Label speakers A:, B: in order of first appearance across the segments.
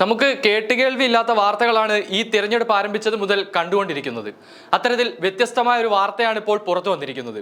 A: നമുക്ക് കേട്ടുകേൾവി ഇല്ലാത്ത വാർത്തകളാണ് ഈ തിരഞ്ഞെടുപ്പ് ആരംഭിച്ചത് മുതൽ കണ്ടുകൊണ്ടിരിക്കുന്നത്. അത്തരത്തിൽ വ്യത്യസ്തമായ ഒരു വാർത്തയാണ് ഇപ്പോൾ പുറത്തു വന്നിരിക്കുന്നത്.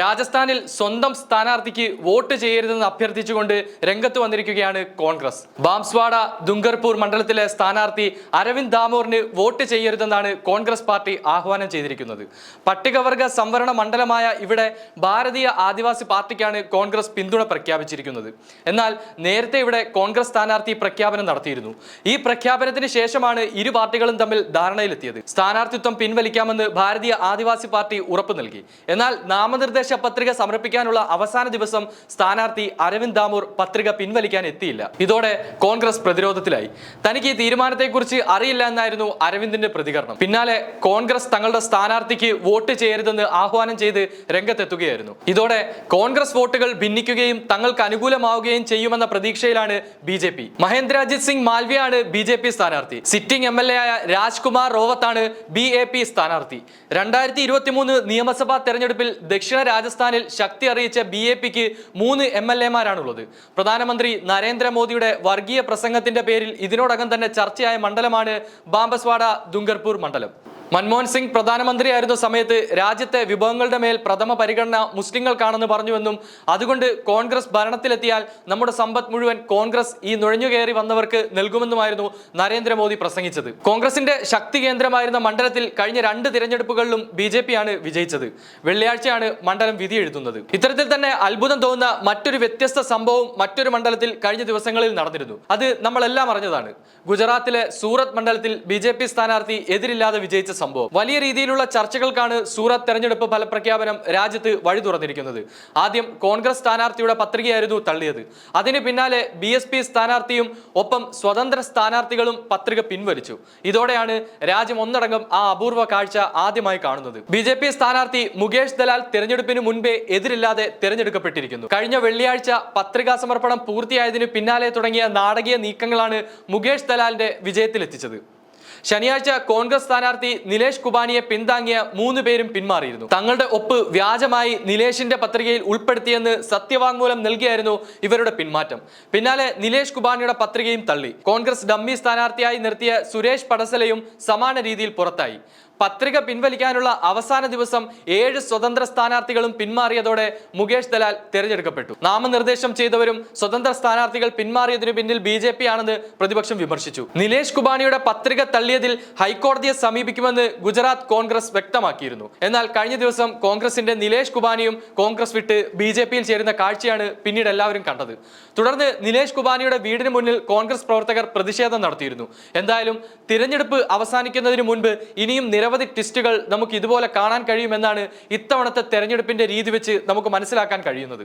A: രാജസ്ഥാനിൽ സ്വന്തം സ്ഥാനാർത്ഥിക്ക് വോട്ട് ചെയ്യരുതെന്ന് അഭ്യർത്ഥിച്ചുകൊണ്ട് രംഗത്ത് വന്നിരിക്കുകയാണ് കോൺഗ്രസ്. ബാംസ്വാഡ ദുംഗർപൂർ മണ്ഡലത്തിലെ സ്ഥാനാർത്ഥി അരവിന്ദ് ദാമോറിന് വോട്ട് ചെയ്യരുതെന്നാണ് കോൺഗ്രസ് പാർട്ടി ആഹ്വാനം ചെയ്തിരിക്കുന്നത്. പട്ടികവർഗ സംവരണ മണ്ഡലമായ ഇവിടെ ഭാരതീയ ആദിവാസി പാർട്ടിക്കാണ് കോൺഗ്രസ് പിന്തുണ പ്രഖ്യാപിച്ചിരിക്കുന്നത്. എന്നാൽ നേരത്തെ ഇവിടെ കോൺഗ്രസ് സ്ഥാനാർത്ഥി പ്രഖ്യാപനം നടത്തിയിരുന്നു. ഈ പ്രഖ്യാപനത്തിന് ശേഷമാണ് ഇരു പാർട്ടികളും തമ്മിൽ ധാരണയിലെത്തിയത്. സ്ഥാനാർത്ഥിത്വം പിൻവലിക്കാമെന്ന് ഭാരതീയ ആദിവാസി പാർട്ടി ഉറപ്പു നൽകി. എന്നാൽ നാമനിർദ്ദേശ പത്രിക സമർപ്പിക്കാനുള്ള അവസാന ദിവസം സ്ഥാനാർത്ഥി അരവിന്ദ് ദാമൂർ പത്രിക പിൻവലിക്കാൻ എത്തിയില്ല. ഇതോടെ കോൺഗ്രസ് പ്രതിരോധത്തിലായി. തനിക്ക് ഈ തീരുമാനത്തെക്കുറിച്ച് അറിയില്ല എന്നായിരുന്നു അരവിന്ദിന്റെ പ്രതികരണം. പിന്നാലെ കോൺഗ്രസ് തങ്ങളുടെ സ്ഥാനാർത്ഥിക്ക് വോട്ട് ചെയ്യരുതെന്ന് ആഹ്വാനം ചെയ്ത് രംഗത്തെത്തുകയായിരുന്നു. ഇതോടെ കോൺഗ്രസ് വോട്ടുകൾ ഭിന്നിക്കുകയും തങ്ങൾക്ക് അനുകൂലമാവുകയും ചെയ്യുമെന്ന പ്രതീക്ഷയിലാണ് B J P. Mahendrajit Singh മാൽവിയാണ് B J P സ്ഥാനാർത്ഥി. സിറ്റിംഗ് എം എൽ എ ആയ രാജ്കുമാർ റോവത്താണ് ബി എ പി സ്ഥാനാർത്ഥി. രണ്ടായിരത്തി ഇരുപത്തി മൂന്ന് നിയമസഭാ തെരഞ്ഞെടുപ്പിൽ ദക്ഷിണ രാജസ്ഥാനിൽ ശക്തി അറിയിച്ച ബി എ പിക്ക് മൂന്ന് എം എൽ എമാരാണുള്ളത്. പ്രധാനമന്ത്രി നരേന്ദ്രമോദിയുടെ വർഗീയ പ്രസംഗത്തിന്റെ പേരിൽ ഇതിനോടകം തന്നെ ചർച്ചയായ മണ്ഡലമാണ് ബാംബസ്വാഡ ദുംഗർപൂർ മണ്ഡലം. മൻമോഹൻ സിംഗ് പ്രധാനമന്ത്രിയായിരുന്ന സമയത്ത് രാജ്യത്തെ വിഭവങ്ങളുടെ മേൽ പ്രഥമ പരിഗണന മുസ്ലിങ്ങൾക്കാണെന്ന് പറഞ്ഞുവെന്നും അതുകൊണ്ട് കോൺഗ്രസ് ഭരണത്തിലെത്തിയാൽ നമ്മുടെ സമ്പത്ത് മുഴുവൻ കോൺഗ്രസ് ഈ നുഴഞ്ഞുകയറി വന്നവർക്ക് നൽകുമെന്നുമായിരുന്നു നരേന്ദ്രമോദി പ്രസംഗിച്ചത്. കോൺഗ്രസിന്റെ ശക്തി കേന്ദ്രമായിരുന്ന മണ്ഡലത്തിൽ കഴിഞ്ഞ രണ്ട് തിരഞ്ഞെടുപ്പുകളിലും ബി ജെ പിയാണ് വിജയിച്ചത്. വെള്ളിയാഴ്ചയാണ് മണ്ഡലം വിധി എഴുതുന്നത് ഇത്തരത്തിൽ തന്നെ അത്ഭുതം തോന്നുന്ന മറ്റൊരു വ്യത്യസ്ത സംഭവം മറ്റൊരു മണ്ഡലത്തിൽ കഴിഞ്ഞ ദിവസങ്ങളിൽ നടന്നിരുന്നു. അത് നമ്മളെല്ലാം അറിഞ്ഞതാണ്. ഗുജറാത്തിലെ സൂറത്ത് മണ്ഡലത്തിൽ ബി സ്ഥാനാർത്ഥി എതിരില്ലാതെ വിജയിച്ച സംഭവം. വലിയ രീതിയിലുള്ള ചർച്ചകൾക്കാണ് സൂറത്ത് തെരഞ്ഞെടുപ്പ് ഫലപ്രഖ്യാപനം രാജ്യത്ത് വഴി തുറന്നിരിക്കുന്നത്. ആദ്യം കോൺഗ്രസ് സ്ഥാനാർത്ഥിയുടെ പത്രികയായിരുന്നു തള്ളിയത്. അതിന് പിന്നാലെ ബി എസ് പി സ്ഥാനാർത്ഥിയും ഒപ്പം സ്വതന്ത്ര സ്ഥാനാർത്ഥികളും പത്രിക പിൻവലിച്ചു. ഇതോടെയാണ് രാജ്യം ഒന്നടങ്കം ആ അപൂർവ കാഴ്ച ആദ്യമായി കാണുന്നത്. ബി ജെ പി സ്ഥാനാർത്ഥി മുകേഷ് ദലാൽ തെരഞ്ഞെടുപ്പിന് മുൻപേ എതിരില്ലാതെ തെരഞ്ഞെടുക്കപ്പെട്ടിരിക്കുന്നു. കഴിഞ്ഞ വെള്ളിയാഴ്ച പത്രികാ സമർപ്പണം പൂർത്തിയായതിനു പിന്നാലെ തുടങ്ങിയ നാടകീയ നീക്കങ്ങളാണ് മുകേഷ് ദലാലിന്റെ വിജയത്തിലെത്തിച്ചത്. ശനിയാഴ്ച കോൺഗ്രസ് സ്ഥാനാർത്ഥി നിലേഷ് കുബാനിയെ പിന്താങ്ങിയ മൂന്ന് പേരും പിന്മാറിയിരുന്നു. തങ്ങളുടെ ഒപ്പ് വ്യാജമായി നിലേഷിന്റെ പത്രികയിൽ ഉൾപ്പെടുത്തിയെന്ന് സത്യവാങ്മൂലം നൽകിയായിരുന്നു ഇവരുടെ പിന്മാറ്റം. പിന്നാലെ നിലേഷ് കുബാനിയുടെ പത്രികയും തള്ളി. കോൺഗ്രസ് ഡമ്മി സ്ഥാനാർത്ഥിയായി നിർത്തിയ സുരേഷ് പടസലയും സമാന രീതിയിൽ പുറത്തായി. പത്രിക പിൻവലിക്കാനുള്ള അവസാന ദിവസം ഏഴ് സ്വതന്ത്ര സ്ഥാനാർത്ഥികളും പിന്മാറിയതോടെ മുകേഷ് ദലാൽ തെരഞ്ഞെടുക്കപ്പെട്ടു. നാമനിർദ്ദേശം ചെയ്തവരും സ്വതന്ത്ര സ്ഥാനാർത്ഥികൾ പിന്മാറിയതിനു പിന്നിൽ ബി ജെ പി ആണെന്ന് പ്രതിപക്ഷം വിമർശിച്ചു. നിലേഷ് കുബാനിയുടെ പത്രിക തള്ളിയതിൽ ഹൈക്കോടതിയെ സമീപിക്കുമെന്ന് ഗുജറാത്ത് കോൺഗ്രസ് വ്യക്തമാക്കിയിരുന്നു. എന്നാൽ കഴിഞ്ഞ ദിവസം കോൺഗ്രസിന്റെ നിലേഷ് കുബാനിയും കോൺഗ്രസ് വിട്ട് ബി ജെ പിയിൽ ചേരുന്ന കാഴ്ചയാണ് പിന്നീട് എല്ലാവരും കണ്ടത്. തുടർന്ന് നിലേഷ് കുബാനിയുടെ വീടിന് മുന്നിൽ കോൺഗ്രസ് പ്രവർത്തകർ പ്രതിഷേധം നടത്തിയിരുന്നു. എന്തായാലും തിരഞ്ഞെടുപ്പ് അവസാനിക്കുന്നതിന് മുൻപ് ഇനിയും നിരവധി ട്വിസ്റ്റുകൾ നമുക്ക് ഇതുപോലെ കാണാൻ കഴിയുമെന്നാണ് ഇത്തവണത്തെ തെരഞ്ഞെടുപ്പിന്റെ രീതി വെച്ച് നമുക്ക് മനസ്സിലാക്കാൻ കഴിയുന്നത്.